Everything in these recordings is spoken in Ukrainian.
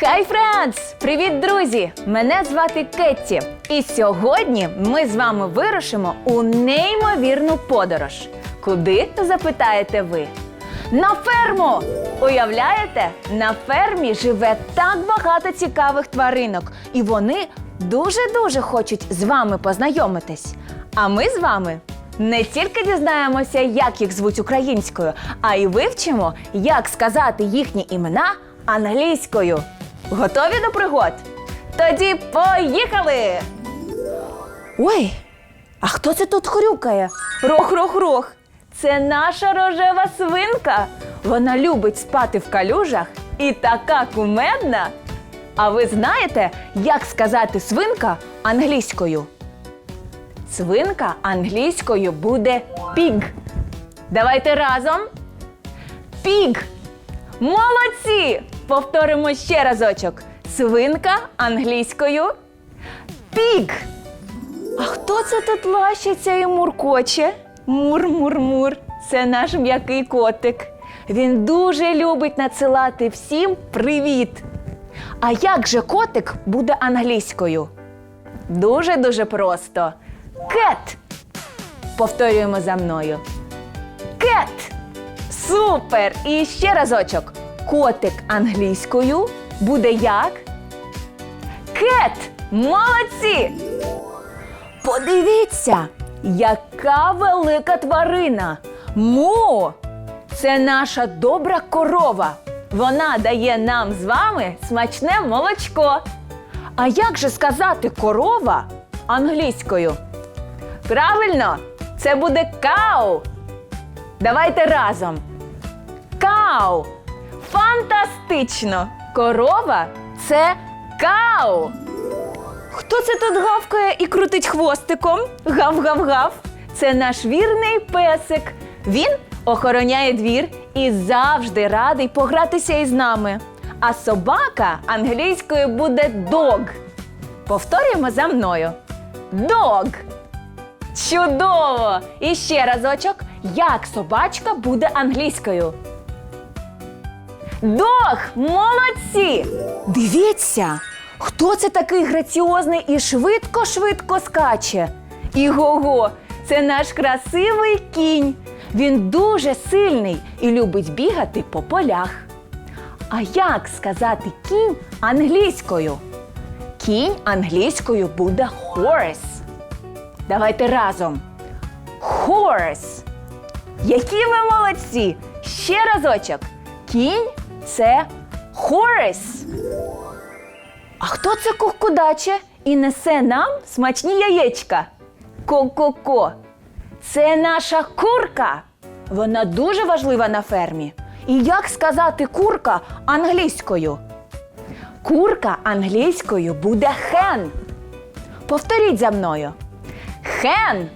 Хай френдс! Привіт, друзі! Мене звати Кетті. І сьогодні ми з вами вирушимо у неймовірну подорож. Куди запитаєте ви? На ферму! Уявляєте, на фермі живе так багато цікавих тваринок, і вони дуже-дуже хочуть з вами познайомитись. А ми з вами не тільки дізнаємося, як їх звуть українською, а й вивчимо, як сказати їхні імена англійською. Готові до пригод? Тоді поїхали! Ой, а хто це тут хрюкає? Рох-рох-рох. Це наша рожева свинка. Вона любить спати в калюжах і така кумедна. А ви знаєте, як сказати свинка англійською? Свинка англійською буде піг. Давайте разом. Піг. Молодці! Повторимо ще разочок. Свинка англійською. Піг. А хто це тут лащиться і муркоче? Мур-мур-мур. Це наш м'який котик. Він дуже любить надсилати всім привіт. А як же котик буде англійською? Дуже-дуже просто. Кет. Повторюємо за мною. Кет. Супер! І ще разочок. Котик англійською буде як? Кет. Молодці! Подивіться, яка велика тварина. Му! Це наша добра корова. Вона дає нам з вами смачне молочко. А як же сказати корова англійською? Правильно, це буде кау. Давайте разом. Кау. Фантастично! Корова це кау. Хто це тут гавкає і крутить хвостиком? Гав-гав-гав. Це наш вірний песик. Він охороняє двір і завжди радий погратися із нами. А собака англійською буде дог. Повторюємо за мною. Дог. Чудово! І ще разочок, як собачка буде англійською. Дог! Молодці! Дивіться, хто це такий граціозний і швидко-швидко скаче? Іго-го, це наш красивий кінь. Він дуже сильний і любить бігати по полях. А як сказати кінь англійською? Кінь англійською буде horse. Давайте разом. Horse. Які ви молодці! Ще разочок. Кінь це horse. А хто це кукудаче і несе нам смачні яєчка? Ко-ко-ко. Це наша курка. Вона дуже важлива на фермі. І як сказати курка англійською? Курка англійською буде хен. Повторіть за мною. Хен.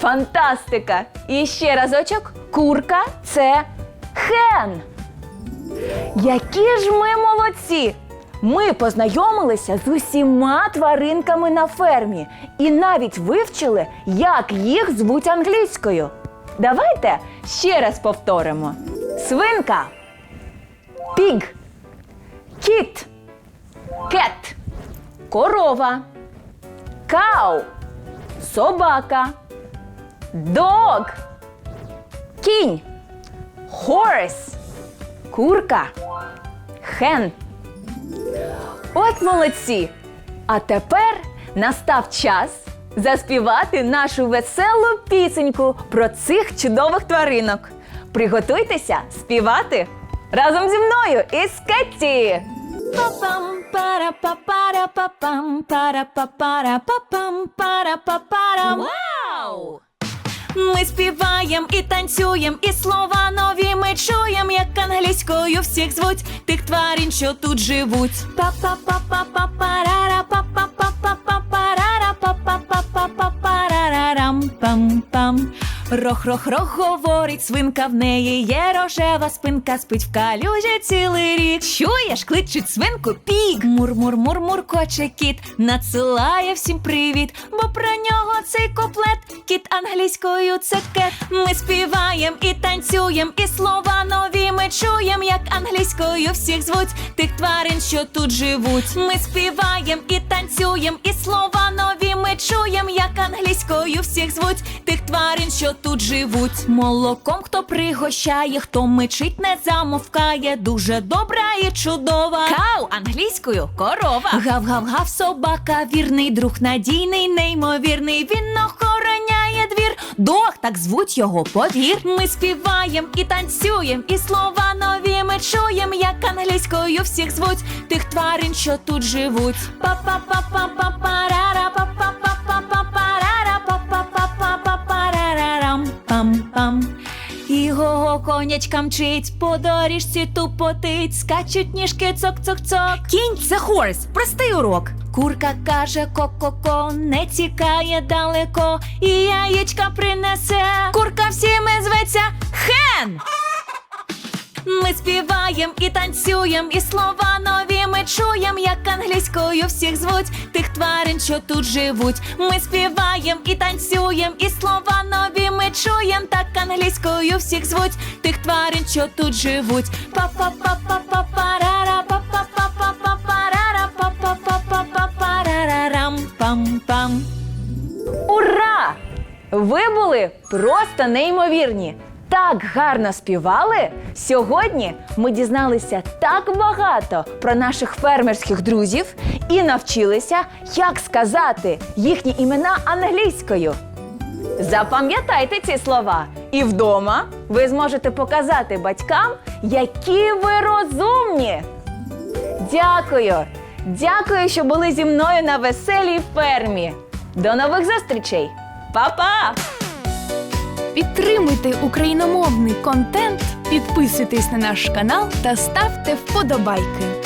Фантастика! І ще разочок. Курка це хен. Які ж ми молодці! Ми познайомилися з усіма тваринками на фермі і навіть вивчили, як їх звуть англійською. Давайте ще раз повторимо: свинка, піг, кіт, кет, корова, кау, собака, дог, кінь, хорс, курка, хен. От молодці! А тепер настав час заспівати нашу веселу пісеньку про цих чудових тваринок. Приготуйтеся співати разом зі мною із Кетті! Па-пам, пара-па-пара-па-пам, пара-па-пара-па-пам, пара-па-парам. Вау! Ми співаєм і танцюєм, і слова нові ми чуєм, як англійською всіх звуть тих тварин, що тут живуть. Па-па-па-па-па-парара, па-па-па-па-па-парара, па па па па па парарам пам-пам. Рох-рох-рох говорить, свинка в неї є рожева спинка, спить в калюжі цілий рік. Чуєш, кличуть свинку пік. Мур-мур-мур муркоче кіт, надсилає всім привіт, бо про нього цей куплет. Кіт англійською це кет. Ми співаєм і танцюєм, і слова чуєм, як англійською всіх звуть тих тварин, що тут живуть. Ми співаєм і танцюєм, і слова нові ми чуєм, як англійською всіх звуть тих тварин, що тут живуть. Молоком хто пригощає, хто мичить, не замовкає. Дуже добра і чудова. Кау англійською корова. Гав-гав-гав, собака, вірний друг, надійний, неймовірний. Він охороняє двір. Дог, так звуть його, повір. Ми співаєм і танцюєм, і слова нові ми чуєм, як англійською всіх звуть тих тварин, що тут живуть. Па-па-па-па-па-парара, па-па-па-па-па-парара, па-па-па-па-па-парарарам, пам-пам. І го конячка мчить, по доріжці тупотить, скачуть ніжки цок-цок-цок. Кінь це хорс, простий урок. Курка каже ко-ко-ко, не тікає далеко, і яєчка принесе. Курка всіми зветься хен. Ми співаєм і танцюєм, і слова нові ми чуєм, як англійською всіх звуть тих тварин, що тут живуть. Ми співаєм і танцюєм, і слова нові ми чуєм, так англійською всіх звуть тих тварин, що тут живуть. Па-па-па-па-па-парара, Ви були просто неймовірні! Так гарно співали! Сьогодні ми дізналися так багато про наших фермерських друзів і навчилися, як сказати їхні імена англійською. Запам'ятайте ці слова, і вдома ви зможете показати батькам, які ви розумні. Дякую! Дякую, що були зі мною на веселій фермі. До нових зустрічей! Па-па! Підтримуйте україномовний контент, підписуйтесь на наш канал та ставте вподобайки.